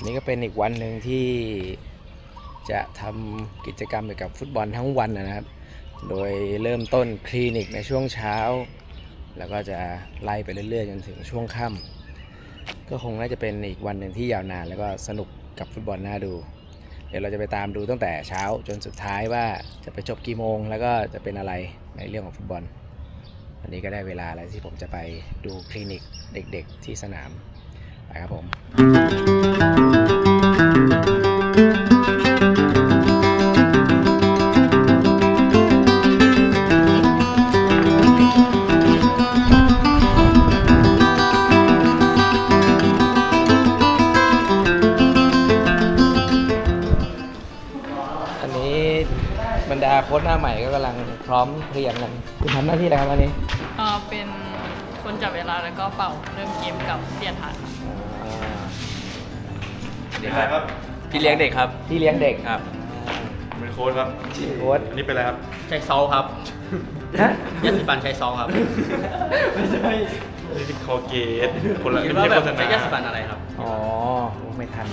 นนี้ก็เป็นอีกวันหนึ่งที่จะทำกิจกรรมเกี่ยวกับฟุตบอลทั้งวันนะครับ โดยเริ่มต้นคลินิกในช่วงเช้า แล้วก็จะไล่ไปเรื่อยๆ จนถึงช่วงค่ำก็คงน่าจะเป็นอีกวันหนึ่งที่ยาวนานแล้วก็สนุกกับฟุตบอลน่าดู เดี๋ยวเราจะไปตามดูตั้งแต่เช้าจนสุดท้ายว่าจะไปจบกี่โมง แล้วก็จะเป็นอะไรในเรื่องของฟุตบอลวันนี้ก็ได้เวลาแล้วที่ผมจะไปดูคลินิกเด็กๆที่สนามไปครับผม อันนี้บรรดาโค้ชหน้าใหม่ก็กำลังพร้อมเพรียงกันคุณทำหน้าที่อะไรครับอันนี้ เอ่อเป็นคนจับเวลาแล้วก็เป่าเริ่มเกมกับเปลี่ยนฐานครับอ่า เป็นอะไรครับพี่เลี้ยงเด็กครับพี่เลี้ยงเด็กครับ เป็นโค้ชครับชื่อโค้ชอันนี้เป็นอะไรครับใช้ซอลครับฮะยาสีฟันใช้ซอลครับไม่ใช่นี่เป็นคอเกตคนละคิดไม่ว่าใช่แบโฆบษใช้ณายาสีฟันอะไรครับอ๋อไม่ทัน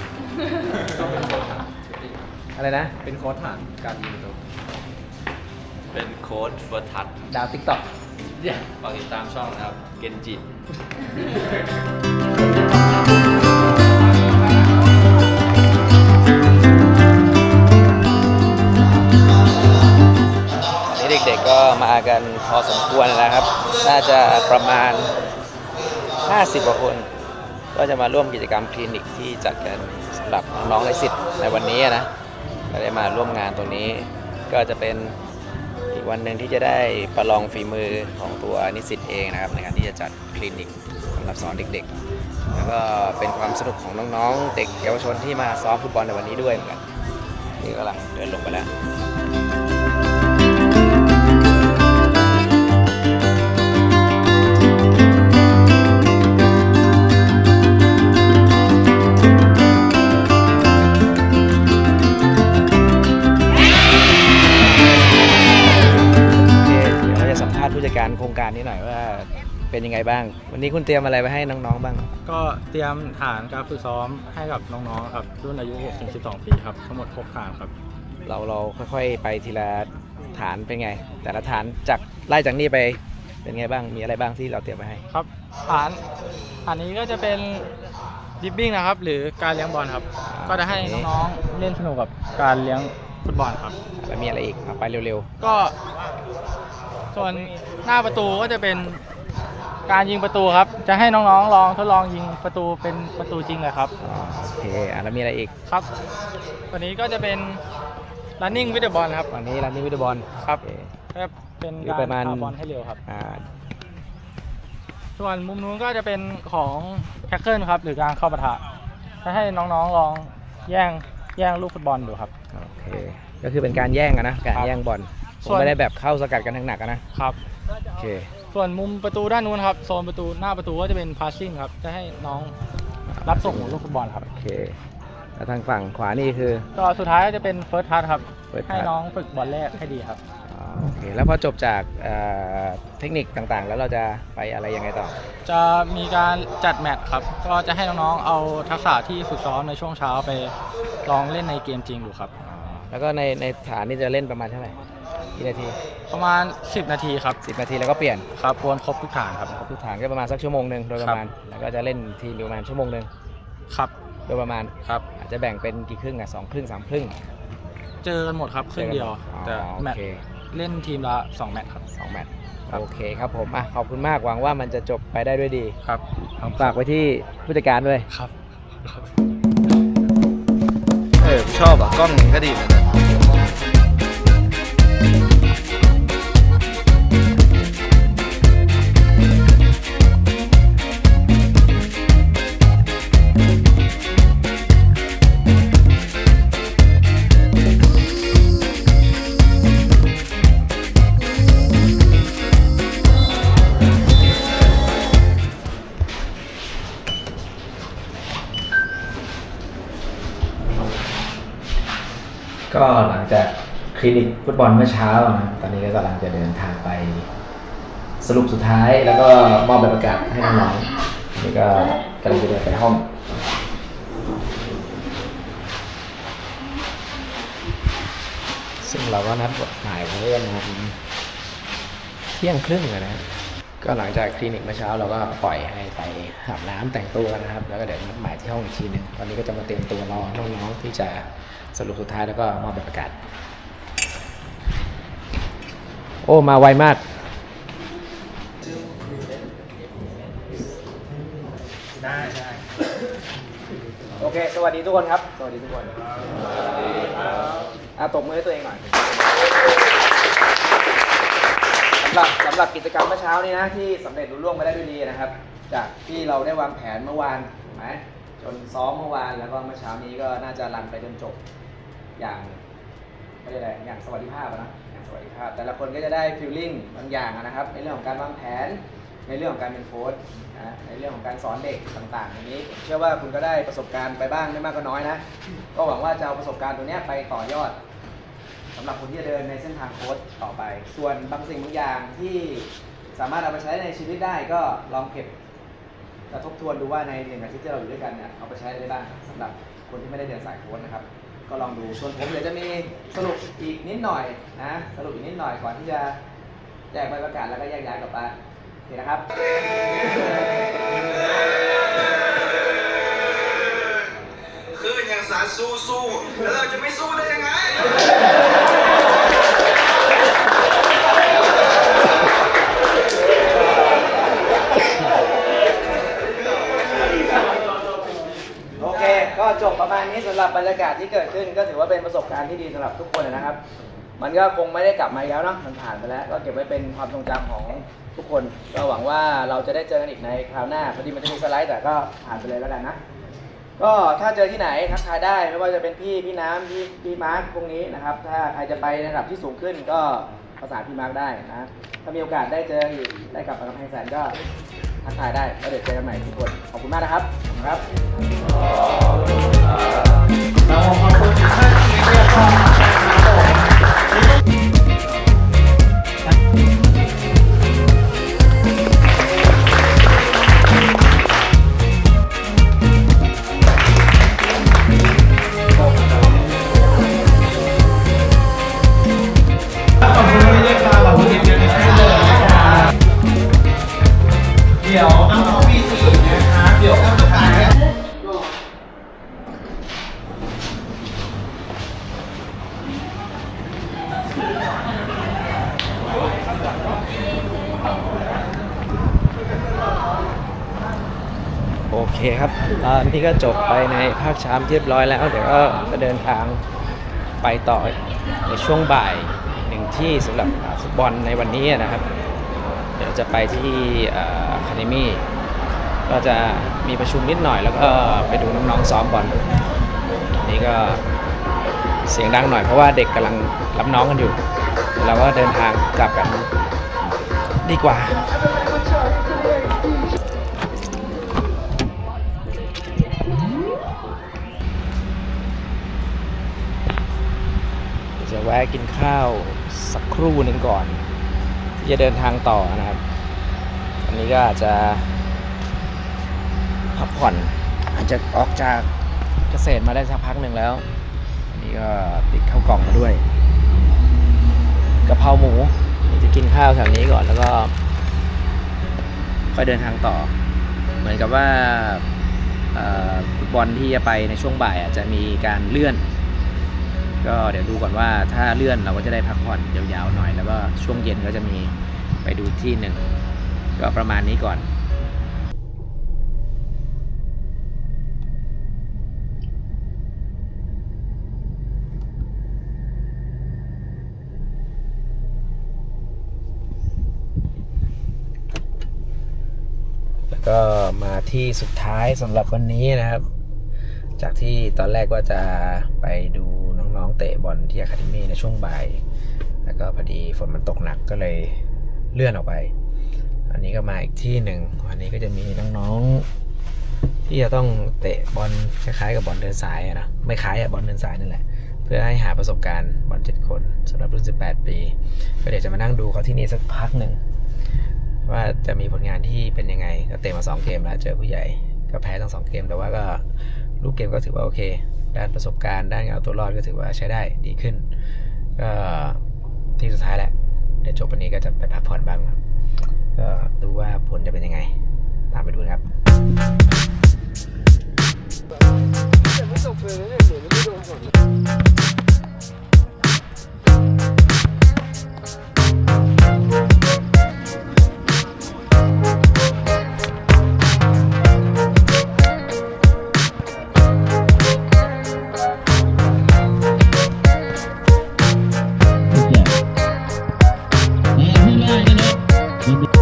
อะไรนะ เป็นโค้ชฐานการยิงประตูเป็นโค้ชเฟิร์สทัชดาวติ๊กต็อกฝากติดตามช่องนะครับ เกนจิ กันพอสมควรแล้วครับ น่าจะประมาณ 50กว่าคน ก็จะมาร่วมกิจกรรมคลินิกที่จัดกันสำหรับน้องๆในสิทธิ์ในวันนี้นะก็ได้มาร่วมงานตรงนี้ ก็จะเป็นอีกวันหนึ่งที่จะได้ประลองฝีมือของตัวนิสิตเองนะครับ ในการที่จะจัดคลินิกสำหรับสอนเด็กๆ แล้วก็เป็นความสนุกของน้องๆ เด็กเยาวชนที่มาซ้อมฟุตบอลในวันนี้ด้วยเหมือนกันนี่กำลังเดินลงไปแล้ว เป็นยังไงบ้าง วันนี้คุณเตรียมอะไรไปให้น้องๆบ้าง ก็เตรียมฐานการฝึกซ้อมให้กับน้องๆครับรุ่นอายุ6-12 ปีครับทั้งหมด 6 ฐานครับ เราเราค่อยๆ ไปทีละฐานเป็นไง แต่ละฐานจากไล่จากนี่ไปเป็นไงบ้างมีอะไรบ้างที่เราเตรียมไปให้ ครับฐานฐานนี้ก็จะเป็นดิบบิ้งนะครับ หรือการเลี้ยงบอลครับ ก็จะให้น้องๆเล่นสนุกกับการเลี้ยงฟุตบอลครับ แล้วมีอะไรอีกเอาไปเร็วก็ส่วนหน้าประตูก็จะเป็น การยิงประตูครับ จะให้น้องๆลองทดลองยิงประตูเป็นประตูจริงเลยครับๆอ๋อโอเคอะแล้วมีอะไรอีกครับ วันนี้ก็จะเป็น running with the ball ครับ วันนี้รันนี่วิดบอล ครับโอเคก็เป็นหรือการประมาณ พาบอลให้เร็วครับ อ่าส่วนมุมนู้นก็จะเป็นของแท็กเกิลครับ หรือการเข้าปะทะจะให้น้องๆลองแย่งแย่งลูกฟุตบอลดูครับ โอเค ก็คือเป็นการแย่งอะนะ การครับแย่งบอลผส่มวนไม่ได้แบบเข้าสกัดกันทั้งหนักอะนะครับ โอเค ส่วนมุมประตูด้านนู้นครับโซนประตูหน้าประตูก็จะเป็นพาสซิ่งครับ จะให้น้องรับส่งลูกฟุตบอลครับ โอเคแล้วทางฝั่งขวานี่คือ ก็สุดท้ายก็จะเป็นเฟิร์สทัชครับ First ให้ touch น้องฝึกบอลแรกให้ดีครับ อ๋อโอเค แล้วพอจบจากเอ่อเทคนิคต่างๆ แล้วเราจะไปอะไรยังไงต่อ จะมีการจัดแมตช์ครับ ก็จะให้น้องๆเอาทักษะที่ฝึกซ้อมในช่วงเช้าไปลองเล่นในเกมจริงดูครับ แล้วก็ในในฐานนี่จะเล่นประมาณเท่าไหร่ กี่นาที ประมาณ 10 นาทีครับ10 นาทีแล้วก็เปลี่ยนครับวนครบทุกฐานครับทุกฐานก็ประมาณสักชั่วโมงหนึ่งโดยประมาณ แล้วก็จะเล่นทีมอยู่ประมาณชั่วโมงหนึ่งครับโดยประมาณครับอาจจะแบ่งเป็นกี่ครึ่งอะสองครึ่งสามครึ่ง เจอกันหมดครับครึ่งเดียวอ๋อแต่โอแมตช์เคเล่นทีมละ2แมตช์ครับสองแมตช์ครับโอเคครับผมอะขอบคุณมากหวังว่ามันจะจบไปได้ด้วยดีครับฝากไว้ที่ผู้จัดการด้วยครับเออชอบอะกล้องก็ดีนะก็ คลินิกฟุตบอลเมื่อเช้านะตอนนี้ก็กำลังจะเดินทางไป สรุปสุดท้ายแล้วก็มอบใบประกาศให้น้องๆนี่ก็กำลังจะเดินไปห้องซึ่งเราก็นัดหมายไว้ประมาเที่ยงครึ่งนะ ก็หลังจากคลินิกเมื่อเช้าเราก็ปล่อยให้ไปอาบน้ำแต่งตัวนะครับ แล้วก็เดี๋ยวนัดหมายที่ห้องอีกทีนึงตอนนี้ก็จะมาเตรียมตัวรอน้องๆที่จะสรุปสุดท้ายแล้วก็มอบใบประกาศ โอ้ มาไวมาก ได้ได้โอเค สวัสดีทุกคนครับ สวัสดีทุกคนอะตบมือให้ตัวเองหน่อยสำหรับสำหรับกิจกรรมเมื่อเช้านี้นะ ที่สำเร็จรุ่ล่วงไปได้ด้วยดีนะครับ จากที่เราได้วางแผนเมื่อวานถูกไหมจนซ้อมเมื่อวานแล้วก็เมื่อเช้านี้ก็น่าจะรันไปจนจบอย่างไม่ได้อะไรอย่างสวัสดิภาพนะ สวัสดิภาพแต่ละคนก็จะได้ฟีลลิ่งบางอย่างนะครับ ในเรื่องของการวางแผน ในเรื่องของการเป็นโค้ชนะในเรื่องของการสอนเด็กต่างๆอย่างนี้ผมเชื่อว่าคุณก็ได้ประสบการณ์ไปบ้างไม่มากก็น้อยนะ ก็หวังว่าจะเอาประสบการณ์ตัวเนี้ยไปต่อยอดสำหรับคนที่จะเดินในเส้นทางโค้ชต่อไป ส่วนบางสิ่งบางอย่างที่สามารถเอาไปใช้ในชีวิตได้ก็ลองเก็บและทบทวนดูว่าในหนึ่งอาทิตย์ที่เราอยู่ด้วยกันเนี่ยเอาไปใช้อะไรได้บ้างสำหรับคนที่ไม่ได้เดินสายโค้ชนะครับ ก็ลองดูส่วนผมเดี๋ยวจะมีสรุปอีกนิดหน่อยนะสรุปอีกนิดหน่อยก่อนที่จะแจกใบประกาศแล้วก็แยกย้ายกลับบ้านโอเคนะครับคืออย่างสาสู้สู้แล้วเราจะไม่สู้ได้ยังไง บประมาณนี้สำหรับบรรยากาศที่เกิดขึ้น ก็ถือว่าเป็นประสบการณ์ที่ดีสำหรับทุกคนนะครับ มันก็คงไม่ได้กลับมาอีกแล้วเนาะมันผ่านไปแล้ว ก็เก็บไว้เป็นความทรงจำของทุกคน ก็หวังว่าเราจะได้เจอกันอีกในคราวหน้าพอดีมันจะมีสไลด์แต่ก็ผ่านไปเลยแล้วกันนะ ก็ถ้าเจอที่ไหนทักทายได้ไม่ว่าจะเป็นพี่พี่น้ำพี่พี่มาร์คพวกนี้นะครับ ถ้าใครจะไประดับที่สูงขึ้นก็ประสานพี่มาร์คได้นะถ้ามีโอกาสได้เจออีกได้กลับมากำแพงแสนก็ทักทายได้แล้วเดี๋ยวเจอกันใหม่ทุกคนขอบคุณมากนะครับขอบคุณครับ Nama favorit. โอเคครับตอนนี้ก็จบไปในภาคเช้าเรียบร้อยแล้ว เดี๋ยวก็จะเดินทางไปต่อในช่วงบ่ายหนึ่งที่สำหรับฟุตบอลในวันนี้นะครับ เดี๋ยวจะไปที่อะคาเดมี่ก็จะมีประชุมนิดหน่อยแล้วก็ไปดูน้องๆซ้อมบอลนนี้ก็เสียงดังหน่อยเพราะว่าเด็กกำลังรับน้องกันอยู่ เราก็เดินทางกลับกันดีกว่า จะแวะกินข้าวสักครู่หนึ่งก่อน ที่จะเดินทางต่อนะครับอันนี้ก็อาจจะพักผ่อนอาจจะออกจากเกษตรมาได้สักพักหนึ่งแล้วอันนี้ก็ติดข้าวกล่องมาด้วยกะเพราหมูจะกินข้าวแถวนี้ก่อนแล้วก็ ค่อยเดินทางต่อ เหมือนกับว่าฟุตบอลที่จะไปในช่วงบ่ายอาจจะมีการเลื่อน ก็เดี๋ยวดูก่อนว่าถ้าเลื่อนเราก็จะได้พักผ่อนยาวๆหน่อย แล้วก็ช่วงเย็นก็จะมีไปดูที่หนึ่งก็ประมาณนี้ก่อนแล้วก็มาที่สุดท้ายสำหรับวันนี้นะครับ จากที่ตอนแรกว่าจะไปดู น้องเตะบอลที่อะคาเดมี่ในช่วงบ่าย แล้วก็พอดีฝนมันตกหนักก็เลยเลื่อนออกไป อันนี้ก็มาอีกที่หนึ่งวันนี้ก็จะมีน้องๆที่จะต้องเตะบอลคล้ายๆกับบอลเดินสายอะนะไม่คล้ายอะบอลเดินสายนั่นแหละ เพื่อให้หาประสบการณ์บอลเจ็ดคนสำหรับรุ่น 18 ปี ก็เดี๋ยวจะมานั่งดูเขาที่นี่สักพักหนึ่งว่าจะมีผลงานที่เป็นยังไงก็เตะมา 2 เกมแล้วเจอผู้ใหญ่ก็แพ้ทั้ง2เกมแต่ว่าก็ลูกเกมก็ถือว่าโอเค ด้านประสบการณ์ด้านการเอาตัวรอดก็ถือว่าใช้ได้ดีขึ้นก็ที่สุดท้ายแหละเดี๋ยวจบวันนี้ก็จะไปพักผ่อนบ้างก็ดูว่าผลจะเป็นยังไง ตามไปดูนะครับ Mm-hmm.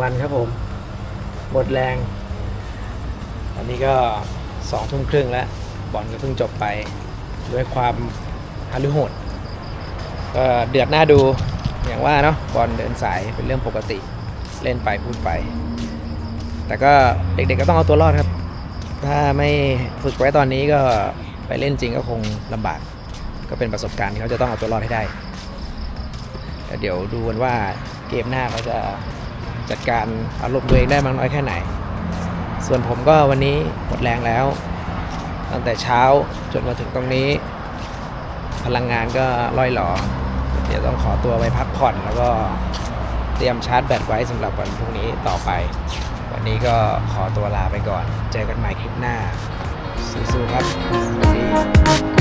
วันครับผม หมดแรงตอนนี้ก็สองทุ่มครึ่งแล้ว บอลก็เพิ่งจบไป ด้วยความฮารุโหดก็เดือดหน้าดูอย่างว่าเนาะบอลเดินสายเป็นเรื่องปกติเล่นไปพูดไป แต่ก็เด็กๆก็ต้องเอาตัวรอดครับ ถ้าไม่ฝึกไว้ตอนนี้ก็ไปเล่นจริงก็คงลำบาก ก็เป็นประสบการณ์ที่เขาจะต้องเอาตัวรอดให้ได้ เดี๋ยวดูกันว่าเกมหน้าเขาจะ จัดการอารมณ์ตัวเองได้มากน้อยแค่ไหน ส่วนผมก็วันนี้หมดแรงแล้ว ตั้งแต่เช้าจนมาถึงตรงนี้ พลังงานก็ล่อยหลอเดี๋ยวต้องขอตัวไปพักผ่อนแล้วก็เตรียมชาร์จแบตไว้สำหรับวันพรุ่งนี้ต่อไป วันนี้ก็ขอตัวลาไปก่อน เจอกันใหม่คลิปหน้าสู้ๆครับสวัสดี